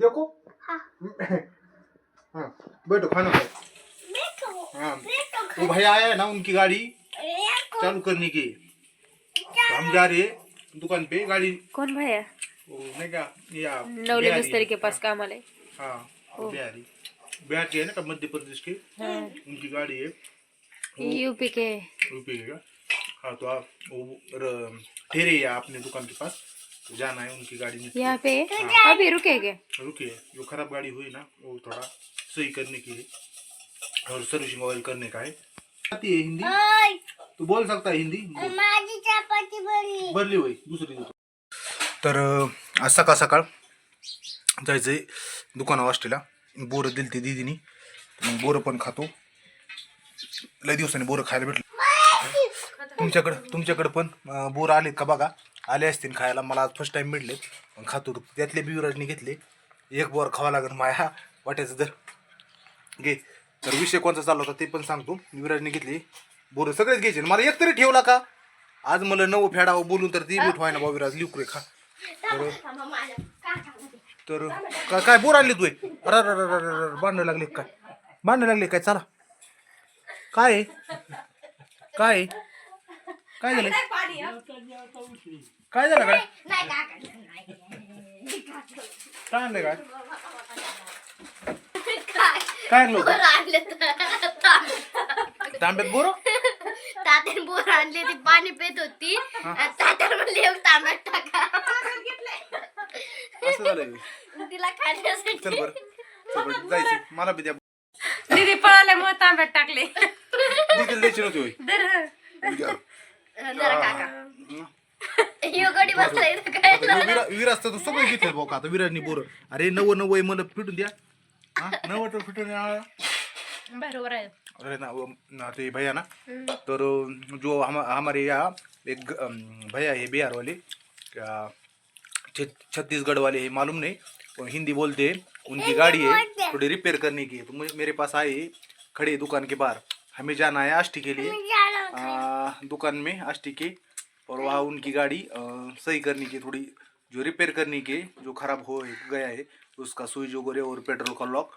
देखो। हाँ। हाँ बैठो खाना खाओ। हाँ। वो भैया आया है ना उनकी गाड़ी? चालू करने की। तो हम जा रहे दुकान पे गाड़ी। कोण भैया वो नहीं क्या ये नवले मिस्त्री के पास काम आले हाँ बिहारी। बिहार के है ना मध्य प्रदेश के? उनकी गाड़ी है। यूपी के। रुपये का हाँ तो आप वो ठहरे हैं अपने दुकान के पास? जाना है उनकी गाड़ी में यहाँ पे अभी रुकेगे रुकिए जो खराब गाड़ी हुई ना वो थोड़ा सही करने की है और सर्विसिंग वगैरह करने का है। आती है हिंदी? तू बोल सकता है हिंदी? भरली होई दुसरी तर आज सकाळ सकाळ जायचंय दुकाना वाष्टीला बोरं दिली ती दिदीनी मग बोरं पण खातो. लय दिवसांनी बोरं खायला भेटलं. तुमच्याकडं तुमच्याकडं पण बोरं आलेत का बघा? आले असतील खायला मला फर्स्ट टाईम मिळले पण खातो त्यातले बी विराजने घेतले. एक बोर खावा लागेल माया. वाट्याचं जर घे. तर विषय कोणता चालला होता ते पण सांगतो. विराजने घेतली. बोरं सगळेच घ्यायचे. मला एक तरी ठेवला का? आज मला नऊ फेडावं बोलून तर ती भेट व्हायना भाऊ विराज लिवकरे खा. तर तर काय काय बोर आणली तू अरे बांधणं लागले काय? बांधणं लागले काय? चला. काय आहे? काय आहे? काय झालं? काय झालं काय नाही काका नाही. काय आणलं काय काय? काय आणलं होतं? बोर आणले तांब्यात बोर? तात्याने बोर आणले ती पाणी पित होती. तात्याने म्हणले एक तांब्यात टाका. असं झालं तिला खाण्यासाठी. चल बरं. चल बरं. जायचं. मला बी द्या. दीदी पळाल्यामुळे तांब्यात टाकले. दीदीला द्यायची नव्हती होय. दर. जरा काका. यो गडी बसला इथं काय आता विरा विराज तर सगळं घेतलं भाऊ का आता विराजनी बोर अरे नवं नवं आहे मला द्या हा नवं तर द्या बरोबर आहे अरे ना वो ना ते भैया ना जो हम हमारे यहाँ एक अम, भैया है बिहार वाले क्या छ- छत्तीसगढ़ वाले हैं मालूम नहीं वो हिंदी बोलते हैं उनकी गाड़ी है थोड़ी रिपेयर करने की है तो मुझे मेरे पास आए खड़े दुकान के बाहर हमें जाना है आष्टी के लिए आ, दुकान में आष्टी के और वहाँ उनकी गाड़ी सही करने की थोड़ी जो रिपेयर करने के जो ख़राब हो गया है उसका स्विच वगैरह और पेट्रोल का लॉक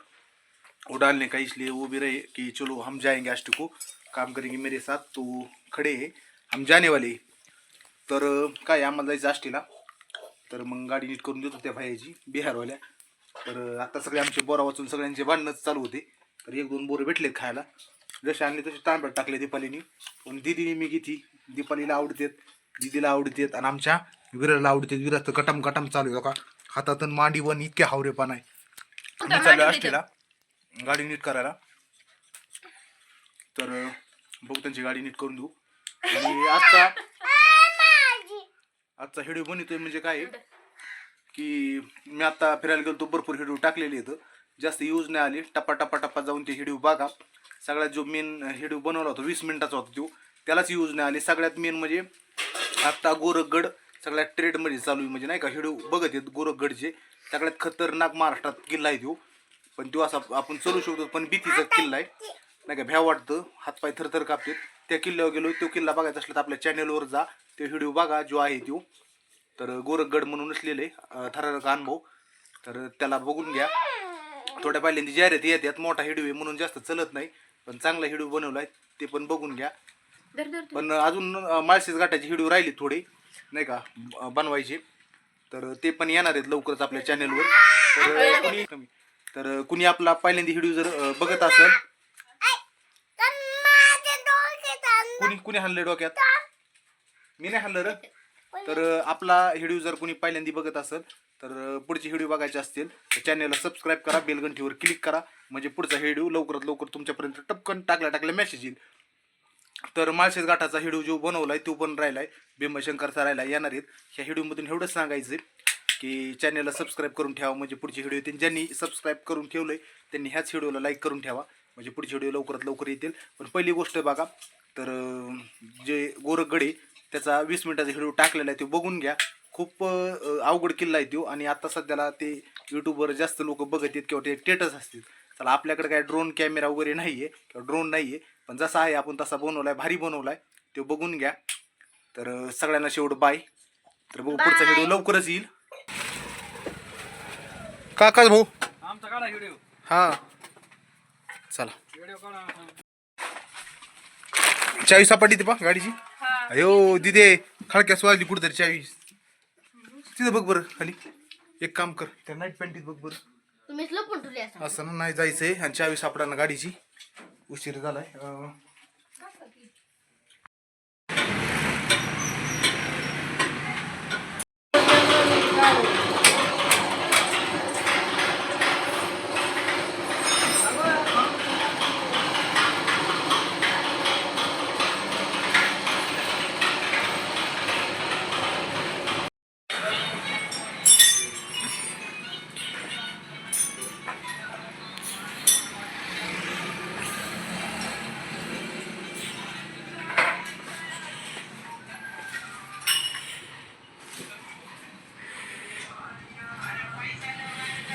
वो डालने का इसलिए वो भी रहे कि चलो हम जाएंगे आष्ट को काम करेंगे मेरे साथ तो खड़े हैं हम जाने वाले तर काय आम्हाला जायचं आष्टीला तर मग गाडी नीट करून देतो त्या भाईची बिहारवाल्या. तर आता सगळे आमचे बोरा वाचून सगळ्यांचे भांडणंच चालू होते. तर एक दोन बोरं भेटलेत खायला. जसे आणले तसे तांब्यात टाकले दीपालीनी. पण दिदीने मी किती दीपालीला आवडतेत. दिदीला आवडतेत आणि आमच्या विराला आवडतेत विराज तर कटम कटम चालू आहे का हातातून मांडी वन इतके हावरेपण आहे. मी चाललो आष्टीला. गाडी नीट करायला. तर बघू त्यांची गाडी नीट करून देऊ. आणि आजचा आजचा व्हिडिओ बनवतोय म्हणजे काय की मी आता फिरायला गेलो तो भरपूर व्हिडिओ टाकलेले आहेत. जास्त यूज नाही आले. टप्पा टप्पा टप्पा जाऊन ते व्हिडिओ बघा. सगळ्यात जो मेन व्हिडिओ बनवला होता वीस मिनिटाचा होता तो. त्यालाच यूज नाही आले. सगळ्यात मेन म्हणजे आत्ता गोरखगड सगळ्यात ट्रेडमध्ये चालू आहे. म्हणजे नाही का व्हिडिओ बघत आहेत गोरखगडचे. सगळ्यात खतरनाक महाराष्ट्रात किल्ला आहे तो. पण तो असा आपण चलू शकतो पण भीतीचा किल्ला आहे. नाही का भ्या वाटतं. हातपाय थरथर कापतात. त्या किल्ल्यावर गेलो तो किल्ला बघायचा असला तर आपल्या चॅनलवर जा. ते व्हिडिओ बघा जो आहे तो. तर गोरखगड म्हणून असलेले थरारक अनुभव. तर त्याला बघून घ्या. थोड्या पहिल्यांदा जाहिराती येतात. मोठा हिडिओ आहे म्हणून जास्त चलत नाही. पण चांगला हिडिओ बनवला आहे ते पण बघून घ्या. पण अजून माळशेज घाटाची व्हिडिओ राहिली थोडे नाही का ब- बनवायचे. तर ते पण येणार आहेत लवकरच आपल्या चॅनलवर तर कुणी कमी. तर कुणी आपला पहिल्यांदा व्हिडिओ जर अं, बघत असेल. कुणी कुणी हाणले डोक्यात? मी नाही हाणलं रे. तर अं, आपला व्हिडिओ जर कुणी पहिल्यांदा बघत असेल तर अं, पुढचे व्हिडिओ बघायचे असतील तर चॅनलला सबस्क्राईब करा बेलघंटीवर क्लिक करा. म्हणजे पुढचा व्हिडिओ लवकरात लवकर तुमच्यापर्यंत टपकन टाकल्या टाकल्या मेसेज येईल. तर माळशेज घाटाचा हिडू जो बनवलाय तो पण राहिलाय. भीमशंकरचा राहिला येणार आहेत. ह्या हिडूमधून एवढंच सांगायचं की चॅनलला सबस्क्राईब करून ठेवा. म्हणजे पुढची व्हिडिओ येतील. ज्यांनी सबस्क्राईब करून ठेवलंय त्यांनी ह्याच व्हिडिओला लाईक करून ठेवा. म्हणजे पुढची व्हिडिओ लवकरात लवकर येतील. पण पहिली गोष्ट बघा तर जे गोरखगडे त्याचा वीस मिनिटाचा व्हिडिओ टाकलेला आहे तो बघून घ्या. खूप अवघड किल्ला आहे तो. आणि आता सध्याला ते यूट्यूबवर जास्त लोक बघत आहेत किंवा ते स्टेटस असतील. चला आपल्याकडे काय ड्रोन कॅमेरा वगैरे नाही आहे किंवा ड्रोन नाही आहे पण जसा आहे आपण तसा बनवलाय भारी बनवलाय तो बघून घ्या. तर सगळ्यांना शेवट बाय तर बघू पुढचा व्हिडिओ लवकरच येईल. काका भाऊ. आमचा काढा व्हिडिओ हा. चला. व्हिडिओ काढा. चावी सापडली ती पा गाडीची. अयो दिदे खळक्यास वाजली कुठेतरी चावी. तिथं बघ बरं खाली. एक काम कर त्या नाईट पॅन्टीत बघ बरं. तुम्हीच लपून ठेवली असं असं ना नाही जायचंय. आणि चावी सापडा ना गाडीची. उशीर झालाय. अं,